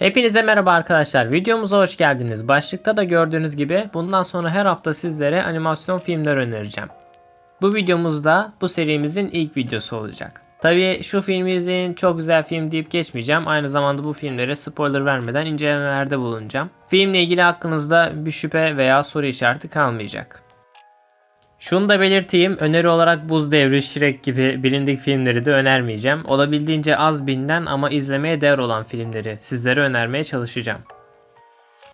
Hepinize merhaba arkadaşlar. Videomuza hoş geldiniz. Başlıkta da gördüğünüz gibi bundan sonra her hafta sizlere animasyon filmler önereceğim. Bu videomuzda bu serimizin ilk videosu olacak. Tabii şu filmi izleyin çok güzel film deyip geçmeyeceğim. Aynı zamanda bu filmlere spoiler vermeden incelemelerde bulunacağım. Filmle ilgili aklınızda bir şüphe veya soru işareti kalmayacak. Şunu da belirteyim. Öneri olarak Buz Devri, Shrek gibi bilindik filmleri de önermeyeceğim. Olabildiğince az bilinen ama izlemeye değer olan filmleri sizlere önermeye çalışacağım.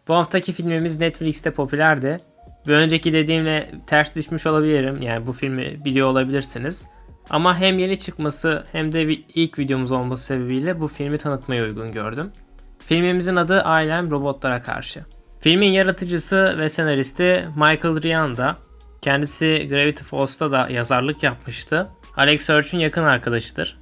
Bu haftaki filmimiz Netflix'te popülerdi. Bir önceki dediğimle ters düşmüş olabilirim. Yani bu filmi biliyor olabilirsiniz. Ama hem yeni çıkması hem de ilk videomuz olması sebebiyle bu filmi tanıtmaya uygun gördüm. Filmimizin adı Ailem Robotlara Karşı. Filmin yaratıcısı ve senaristi Michael Rianda. Kendisi Gravity Falls'ta da yazarlık yapmıştı. Alex Hirsch'ün yakın arkadaşıdır.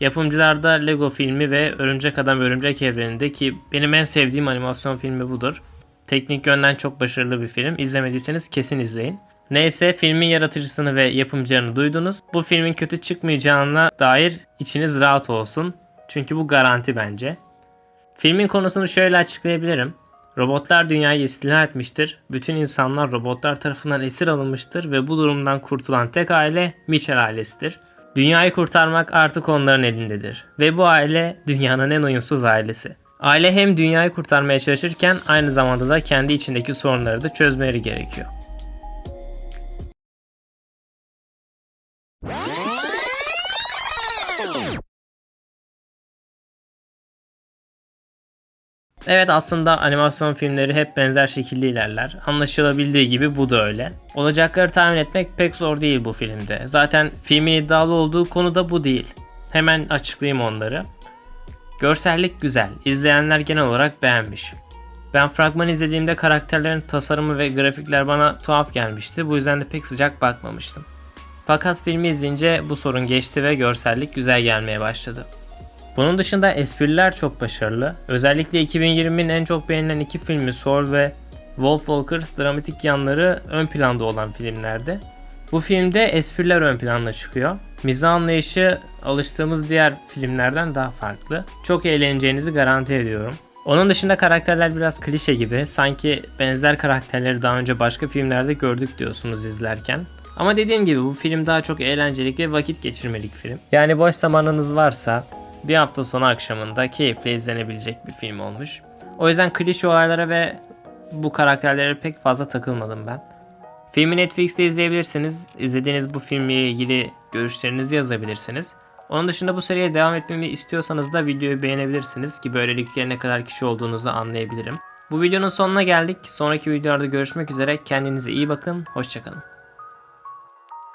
Yapımcılar da Lego filmi ve Örümcek Adam Örümcek Evreni'nde ki benim en sevdiğim animasyon filmi budur. Teknik yönden çok başarılı bir film. İzlemediyseniz kesin izleyin. Neyse filmin yaratıcısını ve yapımcılarını duydunuz. Bu filmin kötü çıkmayacağına dair içiniz rahat olsun. Çünkü bu garanti bence. Filmin konusunu şöyle açıklayabilirim. Robotlar dünyayı istila etmiştir. Bütün insanlar robotlar tarafından esir alınmıştır ve bu durumdan kurtulan tek aile Mitchell ailesidir. Dünyayı kurtarmak artık onların elindedir. Ve bu aile dünyanın en uyumsuz ailesi. Aile hem dünyayı kurtarmaya çalışırken aynı zamanda da kendi içindeki sorunları da çözmeleri gerekiyor. Evet aslında animasyon filmleri hep benzer şekilde ilerler. Anlaşılabildiği gibi bu da öyle. Olacakları tahmin etmek pek zor değil bu filmde. Zaten filmin iddialı olduğu konu da bu değil. Hemen açıklayayım onları. Görsellik güzel. İzleyenler genel olarak beğenmiş. Ben fragman izlediğimde karakterlerin tasarımı ve grafikler bana tuhaf gelmişti. Bu yüzden de pek sıcak bakmamıştım. Fakat filmi izleyince bu sorun geçti ve görsellik güzel gelmeye başladı. Bunun dışında espriler çok başarılı. Özellikle 2020'nin en çok beğenilen iki filmi Soul ve Wolf Walkers dramatik yanları ön planda olan filmlerdi. Bu filmde espriler ön planda çıkıyor. Mizah anlayışı alıştığımız diğer filmlerden daha farklı. Çok eğleneceğinizi garanti ediyorum. Onun dışında karakterler biraz klişe gibi. Sanki benzer karakterleri daha önce başka filmlerde gördük diyorsunuz izlerken. Ama dediğim gibi bu film daha çok eğlencelik ve vakit geçirmelik film. Yani boş zamanınız varsa bir hafta sonu akşamında keyifle izlenebilecek bir film olmuş. O yüzden klişe olaylara ve bu karakterlere pek fazla takılmadım ben. Filmi Netflix'te izleyebilirsiniz. İzlediğiniz bu filmle ilgili görüşlerinizi yazabilirsiniz. Onun dışında bu seriye devam etmemi istiyorsanız da videoyu beğenebilirsiniz ki böylelikle ne kadar kişi olduğunuzu anlayabilirim. Bu videonun sonuna geldik. Sonraki videolarda görüşmek üzere. Kendinize iyi bakın. Hoşçakalın.